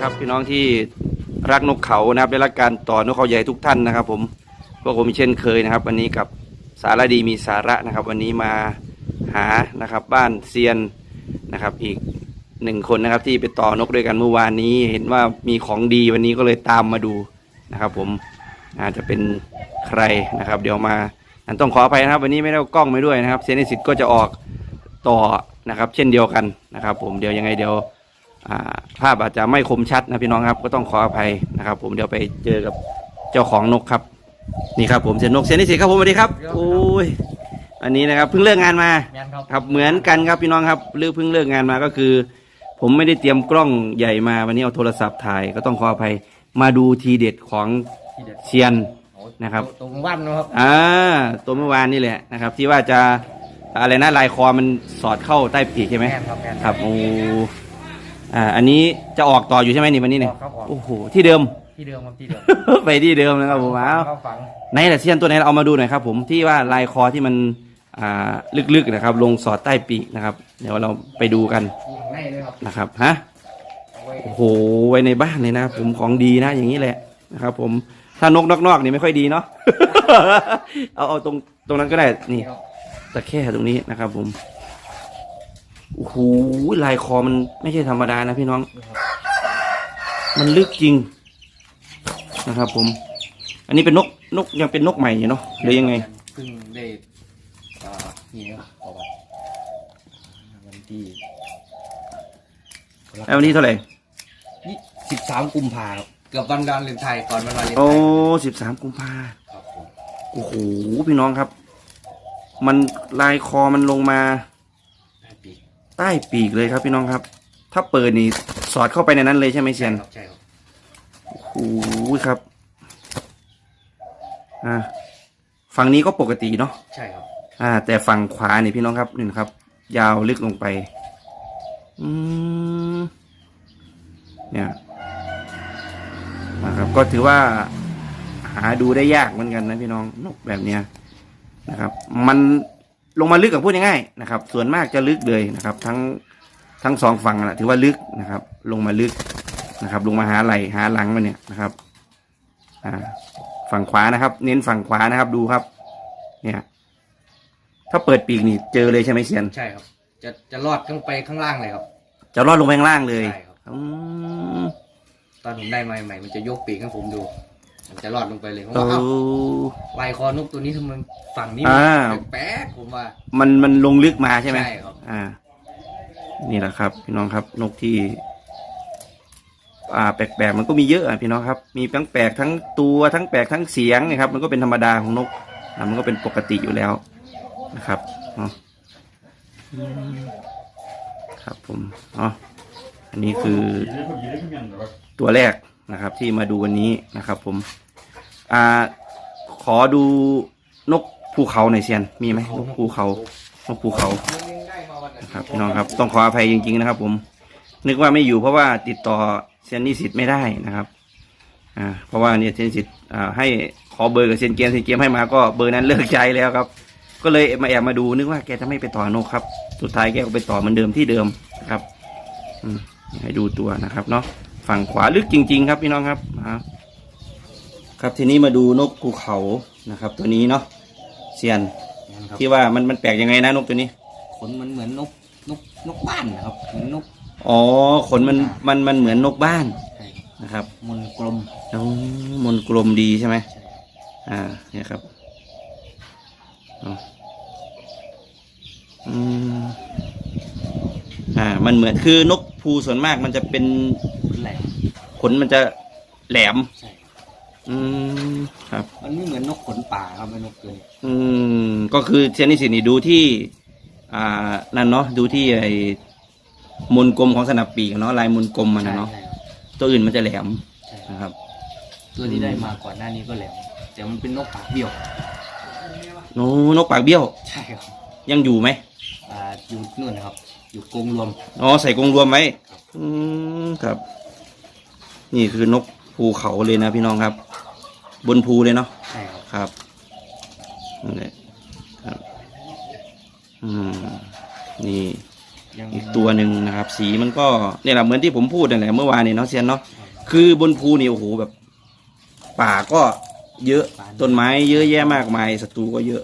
ครับพี่น้องที่รักนกเขานะครับได้รักการต่อนกเขาใหญ่ทุกท่านนะครับ ผมพวกผมเช่นเคยนะครับ วันนี้กับสารดีมีสาระนะครับ วันนี้มาหานะครับ บ้านเซียนนะครับ อีกหนึ่งคนนะครับ ที่ไปต่อนกด้วยกันเมื่อวานนี้ เห็นว่ามีของดีวันนี้ก็เลยตามมาดูนะครับ ผมอาจจะเป็นใครนะครับ เดี๋ยวมาอันต้องขออภัยนะครับ วันนี้ไม่ได้กล้องมาด้วยนะครับเซียนนิสิตก็จะออกต่อนะครับ เช่นเดียวกันนะครับ ผมเดี๋ยวยังไงเดี๋ยว ภาพอาจจะไม่คมชัดนะพี่น้องครับ ก็ต้องขออภัยนะครับ ผมเดี๋ยวไปเจอกับเจ้าของนกครับ นี่ครับผมเซนนกเซนนิสิตครับผมสวัสดีครับโอ้ยอันนี้นะครับเพิ่งเลิกงานมาแมนครับ ครับเหมือนกันครับพี่น้องครับเลือกเพิ่งเลิกงานมาก็คือ ผมไม่ได้เตรียมกล้องใหญ่มาวันนี้เอาโทรศัพท์ถ่ายก็ต้องขออภัยมาดูทีเด็ดของที่เด็ดเซียน โอ้นะครับ ตรงวันนะครับ อ่าตัวเมื่อวานนี่แหละนะครับ ที่ว่าจะอะไรนะลายคอมันสอดเข้าใต้ปีกใช่ไหมแมนครับแมนครับโอ้ อ่า อันนี้จะออกต่ออยู่ใช่ไหมนี่วันนี้เนี่ยออกครับออก โอ้โห ที่เดิม ที่เดิมครับที่เดิมไปที่เดิมนะครับผมเอาเข้าฝังไหนแต่เซียนตัวไหนเอามาดูหน่อยครับ ผมที่ว่าลายคอที่มันอ่าลึกๆนะครับ ลงสอดใต้ปีกนะครับ เดี๋ยวเราไปดูกันอยู่ข้างในเลยครับนะครับฮะ เอาไว้โอ้โหไว้ในบ้านเลยนะผมของดีนะอย่างนี้แหละนะครับ ผมถ้านกนอกๆนี่ไม่ค่อยดีเนาะ เอาเอาตรงตรงนั้นก็ได้นี่ครับตะแคร่ตรงนี้นะครับผม โอ้โหลายคอมันไม่ใช่ธรรมดานะพี่น้องนี่ครับมันลึกจริงนะครับ ผม อันนี้เป็นนกนกยังเป็นนกใหม่อยู่เนาะหรือยังไงเพิ่งได้อ่านี่ครับเอาไว้วันที่แล้ววันนี้เท่าไหร่ยี่สิบสามกุมภาครับเกือบวันวาเลนไทน์ก่อนวันวาเลนไทน์โอ้สิบสามกุมภาครับผมโอ้โหพี่น้องครับ มันลายคอมันลงมาได้ปีก ใต้ปีกเลยครับพี่น้องครับ ถ้าเปิดนี่สอดเข้าไปในนั้นเลยใช่ไหมเซียนครับใช่ครับโอ้โหครับอ่าฝั่งนี้ก็ปกติเนาะใช่ครับอ่า แต่ฝั่งขวานี่พี่น้องครับนี่นะครับ ยาวลึกลงไป อืมเนี่ยนะครับ ก็ถือว่าหาดูได้ยากเหมือนกันนะพี่น้องนกแบบเนี้ยนะครับ มัน ลงมาลึกกับพูดง่ายๆนะครับ ส่วนมากจะลึกเลยนะครับ ทั้งทั้งสองฝั่งนะถือว่าลึกนะครับ ลงมาลึกนะครับ ลงมาหาไหลหาหลังมันเนี่ยนะครับ อ่า ฝั่งขวานะครับ เน้นฝั่งขวานะครับ ดูครับ เนี่ย ถ้าเปิดปีกนี่เจอเลยใช่ไหมเซียน ใช่ครับ จะจะรอดข้างไปข้างล่างเลยครับ จะรอดลงไปข้างล่างเลยใช่ครับ อืมตอนผมได้ใหม่ๆมันจะยกปีกให้ผมดู มันจะรอดลงไปเลยผมโอ้ ว่าเอ้าลายคอนกตัวนี้ทำไมฝั่งนี้อ่า แปลกๆผมว่ามันมันลงลึกมาใช่ไหมใช่ครับ อ่า นี่แหละครับ พี่น้องครับนกที่ อ่า แปลกๆมันก็มีเยอะอะพี่น้องครับ มีทั้งแปลกทั้งตัวทั้งแปลกทั้งเสียงนะครับ มันก็เป็นธรรมดาของนกอะมันก็เป็นปกติอยู่แล้วนะครับเนาะอืมครับผมเนาะอันนี้คือตัวแรก นะครับ ที่มาดูวันนี้นะครับผมอ่าขอดูนกภูเขาหน่อยเซียนมีไหมนกภูเขา นกภูเขานะครับพี่น้องครับต้องขออภัยจริง ๆ นะครับ ผม นึกว่าไม่อยู่เพราะว่าติดต่อเซยนนิสิตไม่ได้นะครับอ่าเพราะว่าเนี่ยเซยนนิสิตอ่าให้ขอเบอร์กับเซยนเกมเซยนเกมให้มาก็เบอร์นั้นเลิกใช้แล้วครับ ก็เลยมาแอบมาดูนึกว่าแกจะไม่ไปต่อนกครับ สุดท้ายแกก็ไปต่อเหมือนเดิมที่เดิมนะครับ อืมให้ดูตัวนะครับเนาะ ฝั่งขวาลึกจริง ๆ ครับพี่น้องครับอ่าครับทีนี้มาดูนกภูเขานะครับ ตัวนี้เนาะเซียนครับที่ว่ามันมันแปลกยังไงนะนกตัวนี้ ขนมันเหมือนนกนกนกบ้านนะครับเหมือนนกอ๋อขนมันมันมันเหมือนนกบ้านใช่นะครับ มนกลมแล้วมนกลมดีใช่ไหมใช่อ่าเนี่ยครับเอาอืม อ่า มันเหมือนคือนกภูส่วนมากมันจะเป็นเป็นแหลมขนมันจะแหลม ใช่อืมครับ มันไม่เหมือนนกขนป่าครับเป็นนกตัวนี้อืมก็คือเชนนิสิตนี่ดูที่ อ่านั่นเนาะดูที่ไอ้มนกลมของสนับปีกเนาะลายมนกลมมันนะเนาะใช่ครับตัวอื่นมันจะแหลมใช่นะครับ ตัวที่ได้มาก่อนหน้านี้ก็แหลมแต่มันเป็นนกปากเบี้ยว โน้นกปากเบี้ยวใช่ครับยังอยู่ไหมอ่าอยู่นู่นนะครับ อยู่กรงรวม อ๋อใส่กรงรวมไว้อืมครับ นี่คือนกภูเขาเลยนะพี่น้องครับ บนภูเลยเนาะใช่ครับครับนั่นแหละครับอืมนี่ ยังอีกตัวหนึ่งนะครับ สีมันก็เนี่ยแหละเหมือนที่ผมพูดนั่นแหละเมื่อวานเนี่ยเนาะเซียนเนาะคือบนภูนี่โอ้โหแบบ ป่าก็เยอะต้นไม้เยอะแยะมากมายศัตรูก็เยอะ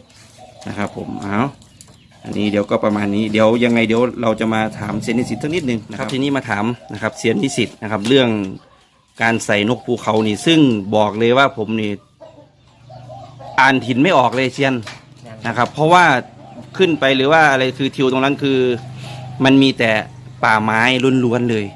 นะครับ ผมเอา อันนี้เดี๋ยวก็ประมาณนี้เดี๋ยวยังไงเดี๋ยวเราจะมาถามเซียนนิสิตสักนิดนึงนะครับทีนี้มาถามนะครับเซียนนิสิตนะครับ เรื่องการใส่นกภูเขานี่ ซึ่งบอกเลยว่าผมนี่อ่านถิ่นไม่ออกเลยเซียนนะครับ เพราะว่าขึ้นไปหรือว่าอะไรคือทิวตรงนั้นคือ มันมีแต่ป่าไม้ล้วนๆเลย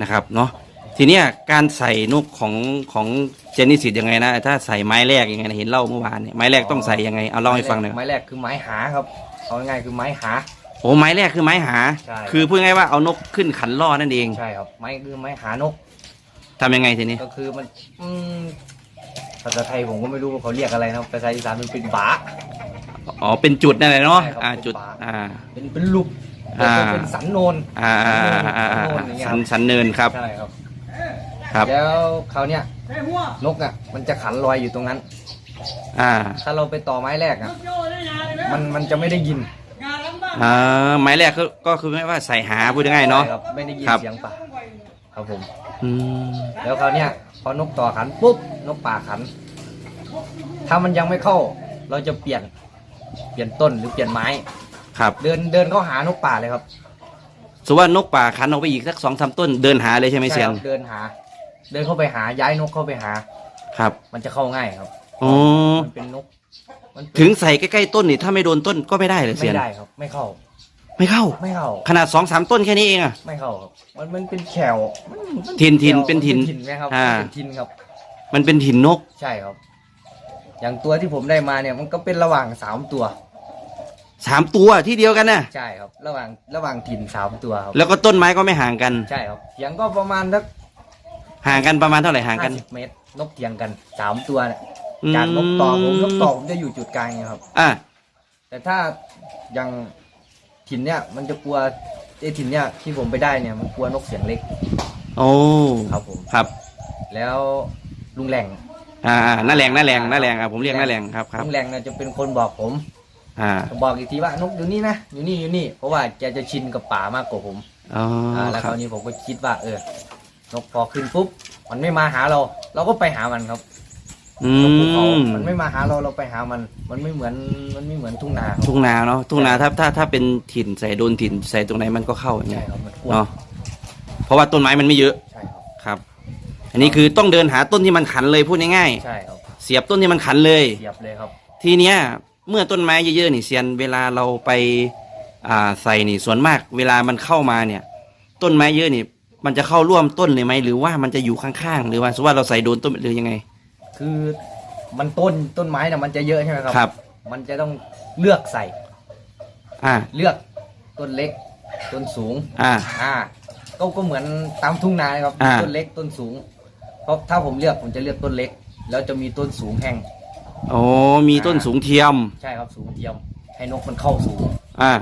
นะครับเนาะทีเนี้ยการใส่นกของของเจนนิสิตยังไงนะถ้าใส่ไม้แรกยังไงนะเห็นเล่าเมื่อวานเนี่ยไม้แรกต้องใส่ยังไงเอาเล่าให้ฟังหน่อยไม้แรกคือไม้หาครับ เอาง่ายๆคือไม้หา โอ้ไม้แรกคือไม้หา ใช่ คือพูดง่ายๆว่าเอานกขึ้นขันล่อนั่นเองใช่ครับไม้คือไม้หานกทำยังไงทีนี้ ก็คือมันอืมภาษาไทยผมก็ไม่รู้ว่าเขาเรียกอะไรนะภาษาอีสานมันเป็นบา อ๋อเป็นจุดนั่นแหละเนาะใช่ครับอ่าเป็นจุดฝาอ่า เป็นเป็นลูกอ่า เป็นสันโนน อ่าอ่าอ่าอ่าอ่าสันสันเนินครับใช่ครับ ครับ แล้วเขาวเนี้ยนกอะมันจะขันลอยอยู่ตรงนั้น อ่าถ้าเราไปต่อไม้แรกอะมันมันจะไม่ได้ยินอ่าไม้แรกก็ก็คือไม่ว่าใส่หาพูดง่ายๆเนาะใช่ครับไม่ได้ยินครับ เสียงป่าครับผม อืมแล้วคราวเนี้ยพอนกต่อขันปุ๊บนกป่าขัน ถ้ามันยังไม่เข้า เราจะเปลี่ยนเปลี่ยนต้นหรือเปลี่ยนไม้ ครับเดินเดินเข้าหานกป่าเลยครับสมมติว่านกป่าขันออกไปอีกสักสองสามต้นเดินหาเลยใช่ไหมเซียน ใช่ครับเดินหา เดินเข้าไปหาย้ายนกเข้าไปหา ครับ มันจะเข้าง่ายครับ อ๋อ มันเป็นนกมันเป็นถึงใส่ใกล้ๆต้นนี่ถ้าไม่โดนต้นก็ไม่ได้เลยเซีไม่ยนได้ครับ ไม่เข้า ไม่เข้า ไม่เข้า ขนาดสองสามต้นแค่นี้เองอะ ไม่เข้าครับ มันมันเป็นแขวมันมัถิ่นถิ่นแขวเป็นถิ่นมัถิ่นไหมครับอ่า เป็นถิ่นครับ มันเป็นถิ่นนก ใช่ครับ อย่างตัวที่ผมได้มาเนี่ย มันก็เป็นระหว่างสามตัว สามตัวที่เดียวกันนะใช่ครับ ระหว่างระหว่างถิ่นสามตัวครับ แล้วก็ต้นไม้ก็ไม่ห่างกัน ใช่ครับเถียงก็ประมาณสักห่างกันประมาณเท่าไหร่ห่างกัน ห้าสิบเมตร นกเถียงกันสามตัวเนี่ยอืม จากนกต่อผมนกต่อผมจะอยู่จุดกลางไงครับ อะแต่ถ้าอย่างถิ่นเนี่ย มันจะกลัวไอ้ถิ่นเนี่ยที่ผมไปได้เนี่ยมันกลัวนกเสียงเล็ก โอ้ครับผมครับ แล้วลุงแหล่งอ่าอ่าน้าแรงน้าแรงน้าแรงอะผมเรียกน้าแรงครับครับลุงแหล่งเนี่ยจะเป็นคนบอกผม อ่าบอกอีกทีว่านกอยู่นี่นะอยู่นี่อยู่นี่เพราะว่าแกจะชินกับป่ามากกว่าผมอ๋ออ่าแล้วคครัราบวนี้ผมก็คิดว่า เออนกพอขึ้นปุ๊บมันไม่มาหาเรา เราก็ไปหามันครับ อืนกภูเขามมันไม่มาหาเราเราไปหามัน มันไม่เหมือนมันไม่เหมือนทุ่งนาครับทุ่งนาเนาะทุ่งนาถ้าถ้าถ้าเป็นถิ่นใส่โดนถิ่นใส่ตรงไหนมันก็เข้าอย่างใช่เงี้ยครับมันอ้วนเนาะเพราะว่าต้นไม้มันไม่เยอะใช่ครับครับ อันนี้คือต้องเดินหาต้นที่มันขันเลยพูดง่ายใช่ครับๆเสียบต้นที่มันขันเลยเหยียบเลยครับ ทีเนี้ยเมื่อต้นไม้เยอะๆนี่เซียนเวลาเราไปอ่าใส่นี่ส่วนมาก เวลามันเข้ามาเนี่ย ต้นไม้เยอะนี่ มันจะเข้าร่วมต้นเลยไหมหรือว่ามันจะอยู่ข้างๆหรือว่าสมมติว่าเราใส่โดนต้นหรือยังไง คือมันต้นต้นไม้น่ะมันจะเยอะใช่ไหมครับ ครับ มันจะต้องเลือกใส่ อ่า เลือกต้นเล็ก ต้นสูง อ่า อ่า ก็ก็เหมือนตามทุ่งนานะครับ อ่า ต้นเล็กต้นสูง เพราะถ้าผมเลือกผมจะเลือกต้นเล็ก แล้วจะมีต้นสูงแห้ง โอ้มีต้นสูงเทียม ใช่ครับสูงเทียม ให้นกมันเข้าสูง อ่า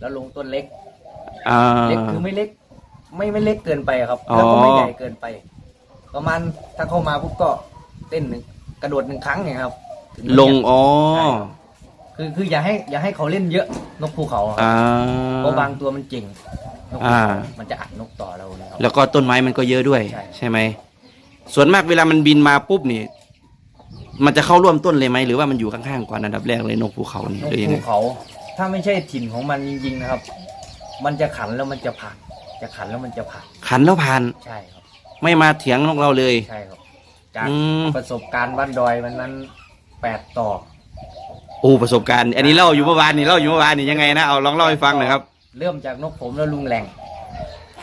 แล้วลงต้นเล็ก อ่า เล็กคือไม่เล็ก ไม่ไม่เล็กเกินไปครับอ๋อแล้วก็ไม่ใหญ่เกินไป ประมาณถ้าเข้ามาปุ๊บก็เต้นหนึ่งกระโดดหนึ่งครั้งเนี่ยครับถึจะลงอ๋อใช่ครับคือคืออย่าให้อย่าให้เขาเล่นเยอะนกภูเขาครับอ่า เพราะบางตัวมันเก่งนกภูอ่าเขามันจะอัดนกต่อเราเลยครับ แล้วก็ต้นไม้มันก็เยอะด้วย ใช่ ใช่ไหมส่วนมากเวลามันบินมาปุ๊บนี่ มันจะเข้าร่วมต้นเลยไหมหรือว่ามันอยู่ข้างๆก่อนอันดับแรกเลยนกภูเขานี่นกหรือยังภูไงเขา ถ้าไม่ใช่ถิ่นของมันจริงๆนะครับ มันจะขันแล้วมันจะผ่านจะขันแล้วมันจะผ่านขันแล้วผ่านใช่ครับ ไม่มาเถียงนกเราเลย ใช่ครับ จากอืม ประสบการณ์บ้านดอยวันนั้นแปดต่อโอ้ประสบการณ์ อันนี้เล่าอยู่เมื่อวานนี่เล่าอยู่เมื่อวานนี่ยังไงนะเอาลองเล่าให้ฟังหน่อยครับ เริ่มจากนกผมแล้วลุงแหล่ง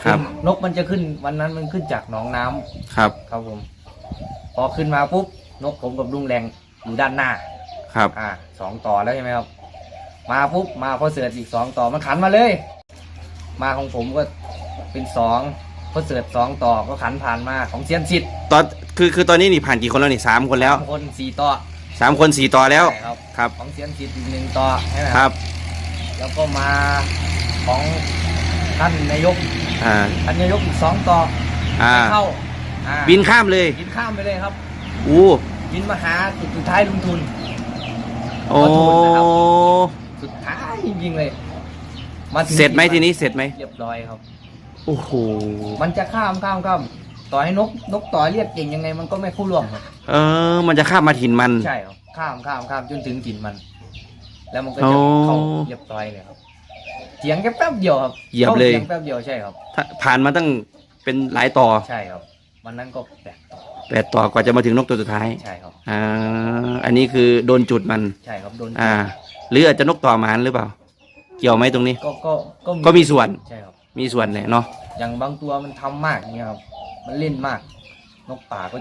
ครับ ขึ้นนกมันจะขึ้นวันนั้นมันขึ้นจากหนองน้ำครับครับผม พอขึ้นมาปุ๊บนกผมกับลุงแหล่งอยู่ด้านหน้า ครับ อ่าสองต่อแล้วใช่ไหมครับ มาปุ๊บมาพอเสืออีกสองต่อมันขันมาเลย มาของผมก็เป็นสอง พอเสือสองต่อก็ขันผ่านมาของเซียนสิทธิ์ตอนคือคือตอนนี้นี่ผ่านกี่คนแล้วนี่สามคนแล้วสามคนสี่ต่อสามคนสี่ต่อแล้วใช่ครับ ครับของเซียนสิทธิ์อีกหนึ่งต่อใช่ไหมครับ แล้วก็มาของท่านนายกอ่าท่านนายกอีกสองต่ออ่าไม่เข้าอ่าบินข้ามเลยบินข้ามไปเลยครับ อู้บินมาหาจุดสุดท้ายลุงทุน โอ้ขอโทษนะครับ สุดท้ายจริงๆเลย มาถึงเสร็จไหมทีนี้เสร็จไหมเรียบร้อยครับ โอ้โหมันจะข้ามข้ามข้ามต่อให้นกนกต่อเรียกเก่งยังไงมันก็ไม่เข้าร่วมครับเออ มันจะข้ามมาถิ่นมัน ใช่ครับข้ามข้ามข้ามจนถึงถิ่นมัน แล้วมันก็อ๋จะอเข้าเรียบร้อยเลยครับเสียงแค่แป๊บเดียวครับเหยียบเลยข้าสีงแป๊บเดียวใช่ครับถ้าผ่านมาตั้งเป็นหลายต่อใช่ครับวันนั้นก็แปลกต่อแปดต่อกว่าจะมาถึงนกตัวสุดท้ายใช่ครับอ่าอันนี้คือโดนจุดมันใช่ครับโดนอ่าหรืออาจจะนกต่อหมานหรือเปล่า เกี่ยวไหมตรงนี้ ก็ก็ก็ก็มีส่วนใช่ครับ มีส่วนแหละเนาะอย่างบางตัวมันทำมากอย่างเงี้ยครับ มันเล่นมาก นกป่าก็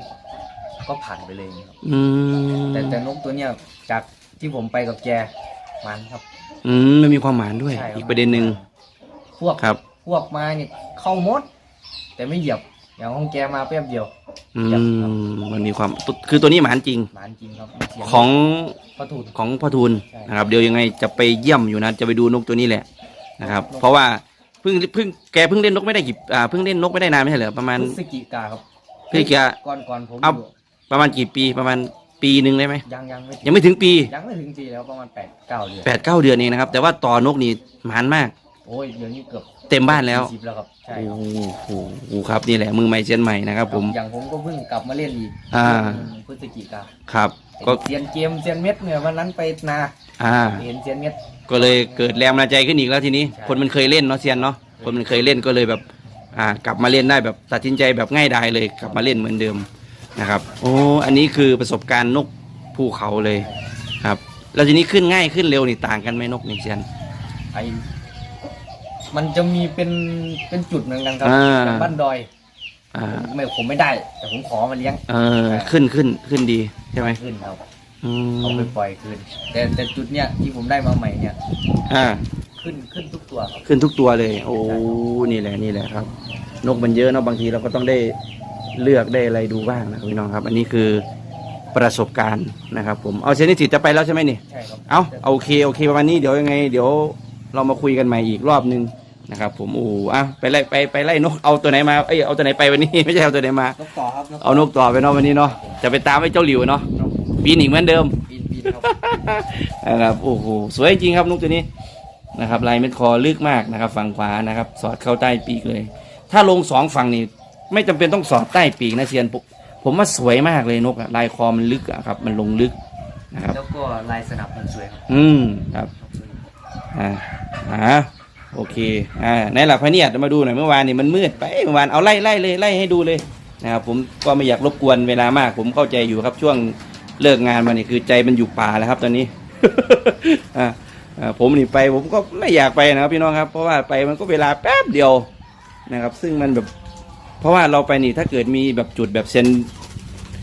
ก็ผ่านไปเลยอย่างเงี้ยครับอืมแต่แต่นกตัวเนี้ยจากที่ผมไปกับแกมันครับ อืมมันมีความหมานด้วย ใช่คบอีกประเด็นหนึ่งพวกครับ พวกมาเนี่ยเข้าหมด แต่ไม่เหยียบ อย่างของแกมาแป๊บเดียว อืครับมมันมีความตุคือตัวนี้หมานจริงหมานจริงครับมีเสียงของพระทูลของพ่อทูลใช่นะครับ เดี๋ยวยังไงจะไปเยี่ยมอยู่นะ จะไปดูนกตัวนี้แหละนะครับ นก เพราะว่า เพิ่งเพิ่งแกเพิ่งเล่นนกไม่ได้กี่อ่าเพิ่งเล่นนกไม่ได้นานไม่ใช่เหรอประมาณพฤศจิกาครับพฤศจิกา ก่อนก่อนผมเอา อยู่ประมาณกี่ปีประมาณปีหนึ่งได้ไหมยังยังไม่ถึงยังไม่ถึงปียังไม่ถึงปีแล้วประมาณแปดเก้าเดือนแปดเก้าเดือนเองนะครับ แต่ว่าต่อนกนี่หมานมาก โอ้ยเดี๋ยวนี้เกือบเต็มบ้านแล้วสิบแล้วครับใช่โอ้ครับโหครับนี่แหละมือใหม่เชียนใหม่นะครับ ผม อย่างผมก็เพิ่งกลับมาเล่นอีกอ่า พฤศจิกาครับ ก็เซียนเกมเซียนเม็ดเนี่ยวันนั้นไปนาอ่า เห็นเซียนเม็ด ก็เลยเกิดแรงบันดาลใจขึ้นอีกแล้วทีนี้ใช่คนมันเคยเล่นเนาะเซียนเนาะคนมันเคยเล่นก็เลยแบบอ่ากลับมาเล่นได้แบบตัดสินใจแบบง่ายดายเลยกลับมาเล่นเหมือนเดิมนะครับโอ้อันนี้คือประสบการณ์นกภูเขาเลยครับแล้วทีนี้ขึ้นง่ายขึ้นเร็วนี่ต่างกันไหมนกนี่เซียน ไอมันจะมีเป็นเป็นจุดเหมือนกันครับอ่าอย่างบ้านดอยอ่าไม่ผมไม่ได้ แต่ผมขอมาเลี้ยงเออขึ้นขึ้นขึ้นดีใช่ไหมขึ้นครับ อืเอามไปปล่อยคืน แต่แต่จุดเนี้ยที่ผมได้มาใหม่เนี่ย อ่า ขึ้นขึ้นทุกตัวครับ ขึ้นทุกตัวเลย โอ้ นี่แหละ นี่แหละครับ นกมันเยอะเนาะ บางทีเราก็ต้องได้เลือกได้อะไรดูบ้างนะพี่น้องครับ อันนี้คือประสบการณ์นะครับ ผม เอาเชนิสิตจะไปแล้วใช่ไหมนี่ ใช่ครับเอาโอเค โอเค ประมาณนี้ เดี๋ยวยังไง เดี๋ยวเรามาคุยกันใหม่อีกรอบนึงนะครับผม โอ้อะไปไล่ไปไปไล่นก เอาตัวไหนมา เอ้ย เอาตัวไหนไปวันนี้ ไม่ใช่เอาตัวไหนมา นกต่อครับนกเอานกต่อไปเนาะวันนี้เนาะ จะไปตามไอ้เจ้าหลิวเนาะ ปีนอีกเหมือนเดิม ปีนปีนครับนะครับโอ้โหสวยจริงครับนกตัวนี้นะครับลายเม็ดคอลึกมากนะครับ ฝั่งขวานะครับ สอดเข้าใต้ปีกเลย ถ้าลงสองฝั่งนี่ไม่จำเป็นต้องสอดใต้ปีกนะเซียนผมผมว่าสวยมากเลยนกอะลายคอมันลึกอะครับ มันลงลึกนะครับ แล้วก็ลายสนับมันสวยครับอืมครับอ่าอ่าโอเคอ่าในหลักพะเนียดมาดูหน่อยเมื่อวานนี่มันมืดไปเมื่อวานเอาไล่ไล่เลยไล่ให้ดูเลยนะครับผมก็ไม่อยากรบกวนเวลามาก ผมเข้าใจอยู่ครับช่วง เลิกงานมานี่คือใจมันอยู่ป่าแล้วครับ ตอนนี้อ่าผมนี่ไปผมก็ไม่อยากไปนะครับพี่น้องครับ เพราะว่าไปมันก็เวลาแป๊บเดียวนะครับ ซึ่งมันแบบ เพราะว่าเราไปนี่ถ้าเกิดมีแบบจุดแบบเซน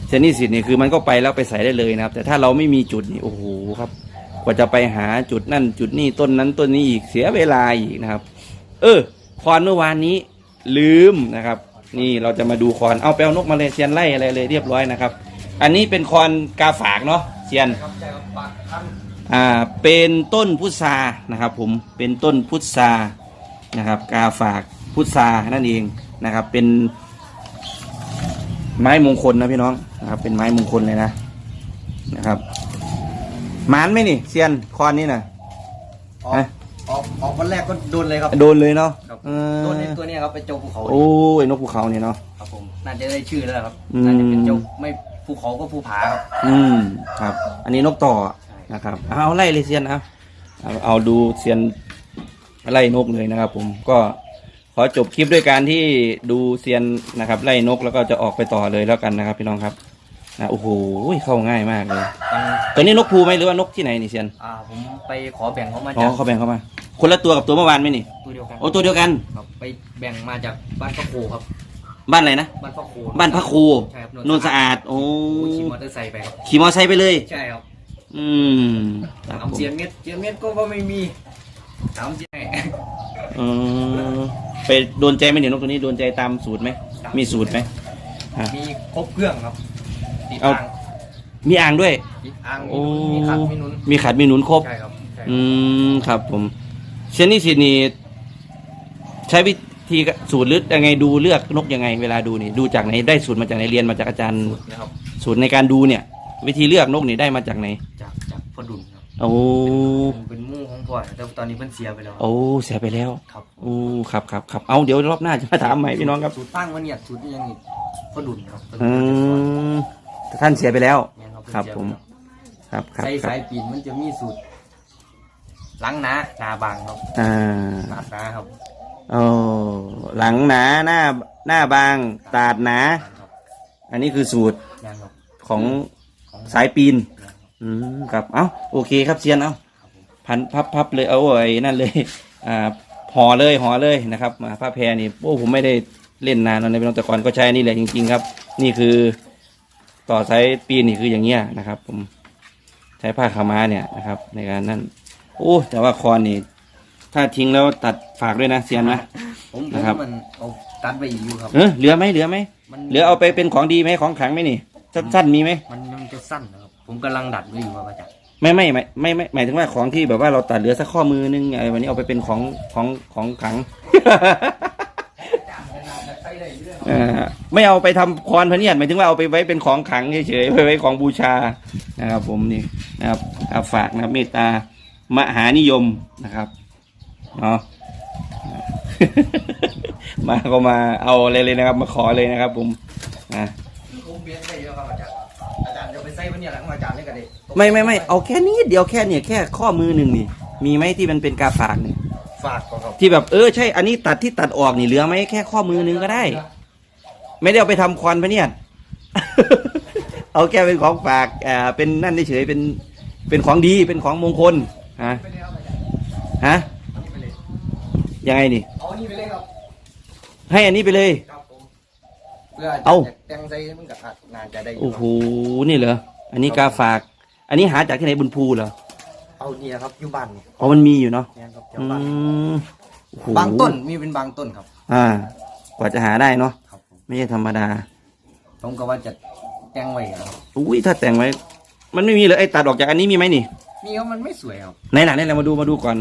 เซนนี่สิทธิ์นี่คือมันก็ไปแล้วไปใส่ได้เลยนะครับ แต่ถ้าเราไม่มีจุดนี่โอ้โหครับ กว่าจะไปหาจุดนั่นจุดนี่ต้นนั้นต้นนี้อีกเสียเวลาอีกนะครับ เออคอนเมื่อวานนี้ลืมนะครับ นี่เราจะมาดูคอนเอาไปเอานกมาเลเซียนไล่อะไรเลยเรียบร้อยนะครับ อันนี้เป็นคอนกาฝากเนาะเซียนครับใช่ครับปากคันอ่าเป็นต้นพุทรานะครับ ผมเป็นต้นพุทรานะครับ กาฝากพุทรานั่นเองนะครับ เป็นไม้มงคลนะพี่น้องนะครับ เป็นไม้มงคลเลยนะนะครับหมานไหมนี่เซียนคอนนี่นะออกฮะออกออกวันแรกก็โดนเลยครับโดนเลยเนาะครับเออโดนในตัวเนี้ยครับไปเจ้าภูเขาโอ้ยนกภูเขาเนี่ยเนาะครับผมน่าจะได้ชื่อแล้วล่ะครับอืมน่าจะเป็นเจ้าไม่ ภูเขาก็ภูผาครับ อืมครับ อันนี้นกต่อใช่ นะครับเอาไล่เลยเซียนเอาเอาเอาดูเซียนไล่นกเลยนะครับ ผมก็ขอจบคลิปด้วยการที่ดูเซียนนะครับไล่นกแล้วก็จะออกไปต่อเลยแล้วกันนะครับ พี่น้องครับนะโอ้โหเข้าง่ายมากเลยยังตัวนี้นกภูไหมหรือว่านกที่ไหนนี่เซียนอ่าผมไปขอแบ่งเขามาอ๋อจากเขาแบ่งเข้ามา คนละตัวกับตัวเมื่อวานไหมนี่ตัวเดียวกันโอ้ตัวเดียวกัน ครับไปแบ่งมาจากบ้านพระโคครับ บ้านอะไรนะ บ้านพระโคบ้านพระครูใช่ครับนนสะอาด โอ้ขี่มอเตอร์ไซค์ไปครับ ขี่มอไซค์ไปเลย ใช่ครับ อืมครับถามผมเสียนเม็ดเสียนเม็ดก็ว่าไม่มีถามเสียนเออไปโดนใจไหมเนี่ยนกตัวนี้โดนใจตามสูตรไหมมีสูตรไหม มีครบเครื่องครับติดเอา อ่างมีอ่างด้วย ติดอ่างโอ้ มีขัดมีหนุนมีขัดมีหนุนครบ ใช่ครับใช่อืมครับผมเชนนี่สินี่ใช้วิ ธีสูตรหรือยังไงดูเลือกนกยังไงเวลาดูนี่ดูจากไหนได้สูตรมาจากไหนเรียนมาจากอาจารย์สูตรนะครับสูตรในการดูเนี่ย วิธีเลือกนกนี่ได้มาจากไหนจากจากพ่อดุลครับโอ้เป็นหมู่ของพ่อแต่ตอนนี้เพิ่นเสียไปแล้วโอ้เสียไปแล้วครับโอ้ครับครับครับเอาเดี๋ยวรอบหน้าจะมาถามใหม่พี่น้องครับสูตรตั้งวันเนี่ยสูตรยังอีกพ่อดุลครับอืมท่านเสียไปแล้ว แม่นครับเพิ่นผมเสียไปแล้วครับครับใส่ครัสาบยปีนมันจะมีสูตรหลังหนาหนาบางครับอ่า หนาหนาครับ โอ้หลังหนาหน้าหน้าบางตาดหนา อันนี้คือสูตรยังครับของสายปีน ยังครับอืมครับ เอ้าโอเคครับเซียนเอ้าพันพับพับเลยเอาไอ้นั่นเลย อ่าห่อเลยห่อเลยนะครับมาผ้าแพรนี่โอ้ผมไม่ได้เล่นนานแล้วในพี่น้องแต่ก่อนก็ใช้นี่แหละจริง ๆ ครับ นี่คือ ต่อสายปีนนี่คืออย่างเงี้ยนะครับ ผมใช้ผ้าขาวม้าเนี่ยนะครับ ในการนั่นโอ้แต่ว่าคอนนี่ ถ้าทิ้งแล้วตัดฝากด้วยนะเซียนนะ ผมผมนะครับ มันเอาตัดไปอีกอยู่ครับ เออเหลือไหมเหลือไหมมันเหลือเอาไปเป็นของดีไหมของขลังไหมนี่สั้นๆมีไหมมันมันจะสั้นนะครับ ผมกำลังดัดไว้อยู่ครับอาจารย์ไม่ไม่ไม่ไม่ไม่หมายถึงว่าของที่แบบว่าเราตัดเหลือสักข้อมือนึงอะไรวันนี้เอาไปเป็นของของของขลัง เอ่อไม่เอาไปทำคอนพะเนียดหมายถึงว่าเอาไปไว้เป็นของขลังเฉยๆไปไว้ของบูชานะครับ ผมนี่นะครับอะฝากนะครับเมตตามหานิยมนะครับ เนาะมาก็มาเอาเลยเลยนะครับ มาขอเลยนะครับ ผมนะผมเปลี่ยนได้เยอะครับอาจารย์อาจารย์จะไปใส่วันเนี่ยหลังอาจารย์นี่ก็ได้ไม่ไม่ไม่เอาแค่นี้เดียวแค่เนี่ยแค่ข้อมือหนึ่งนี่ มีไหมที่มันเป็นกาฝากเนี่ยฝากก่อนครับที่แบบเออใช่อันนี้ตัดที่ตัดออกนี่เหลือไหมแค่ข้อมือหนึงก็ได้ ไม่ได้เอาไปทำควันพะเนี่ยเอาแค่เป็นของฝากอ่าเป็นนั่นเฉยๆเป็นเป็นของดีเป็นของมงคลฮะไปเลยครับอาจารย์ฮะเอานี่ไปเล ยยังไงนี่ เอานี่ไปเลยครับให้อันนี้ไปเลย ครับผมเพื่ออาจารเอาย์จะแต่งใส่มันก็อาจน่าจะได้อยู่โอ้โห นี่เหรอ อันนี้กาฝาก อันนี้หาจากที่ไหนบุญภูเหรอ เอาเนี่ยครับอยู่บ้านนี่อ๋อ มันมีอยู่เนาะ เนี่ยครับแถวอืบ้านมโอ้โหบางต้นมีเป็นบางต้นครับ อ่า กว่าจะหาได้เนาะ ครับผมไม่ใช่ธรรมดา ผมก็ว่าจะแต่งไว้ครับอุ้ย ถ้าแต่งไว้ มันไม่มีเลยไอ้ตัดออกจากอันนี้มีไหมนี่ นี่ครับมันไม่สวยครับ ไหนหลังนี่แหละมาดูมาดูก่อน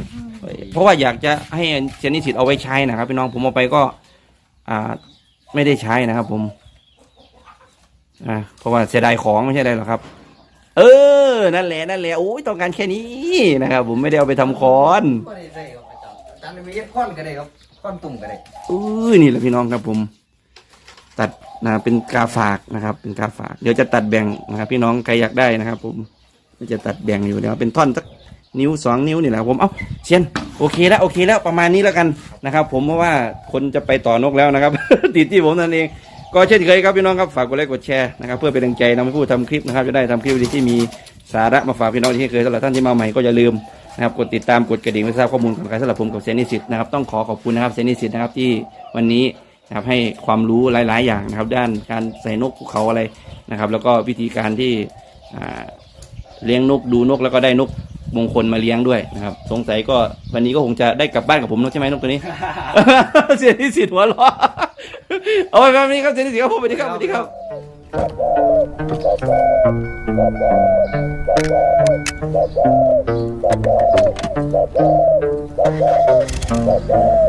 เพราะว่าอยากจะให้เจนิสิตเอาไว้ใช้นะครับพี่น้องผมเอาไปก็ อ่า ไม่ได้ใช้นะครับ ผม อ่า เพราะว่าเสียดายของไม่ใช่อะไรหรอกครับ เออ นั่นแหละนั่นแหละโอ้ยต้องการแค่นี้นะครับ ผมไม่ได้เอาไปทำคอนก็ได้ใส่ครับอาจารย์อาจารย์ไปเย็บค้อนก็ได้ครับค้อนตุ่มก็ได้อุ้ยนี่แหละพี่น้องครับ ผม ตัดนะเป็นกาฝากนะครับ เป็นกาฝาก เดี๋ยวจะตัดแบ่งนะครับ พี่น้องใครอยากได้นะครับ ผม ก็จะตัดแบ่งอยู่เดี๋ยวเป็นท่อนสักนิ้วสองนิ้วนี่แหละผมเอ้าเชียนโอเคแล้วโอเคแล้วประมาณนี้แล้วกันนะครับ ผมเพราะว่าคนจะไปต่อนกแล้วนะครับ ติดที่ผมนั่นเอง ก็เช่นเคยครับพี่น้องครับฝากกดไลค์กดแชร์นะครับเพื่อเป็นแรงใจนำให้ผู้ทำคลิปนะครับจะได้ทำคลิปที่มีสาระมาฝากพี่น้องที่เคยสำหรับท่านที่มาใหม่ก็อย่าลืมนะครับกดติดตามกดกระดิ่งเพื่อทราบข้อมูลของการสำหรับผมกับเซนิสิตนะครับต้องขอขอบคุณนะครับเซนิสิตนะครับที่วันนี้นะครับให้ความรู้หลาย ๆ อย่างนะครับ ด้านการใส่นกภูเขาอะไรนะครับ แล้วก็วิธีการที่อ่า เลี้ยงนกดูนกแล้วก็ได้นกมงคลมาเลี้ยงด้วยนะครับ สงสัยก็วันนี้ก็คงจะได้กลับบ้านกับผมนกใช่ไหมนกตัวนี้เซนิสิตหัวเราะเอาไปแบบนี้ครับเซนิสิตครับผมสวัสดีครับสวัสดีครับ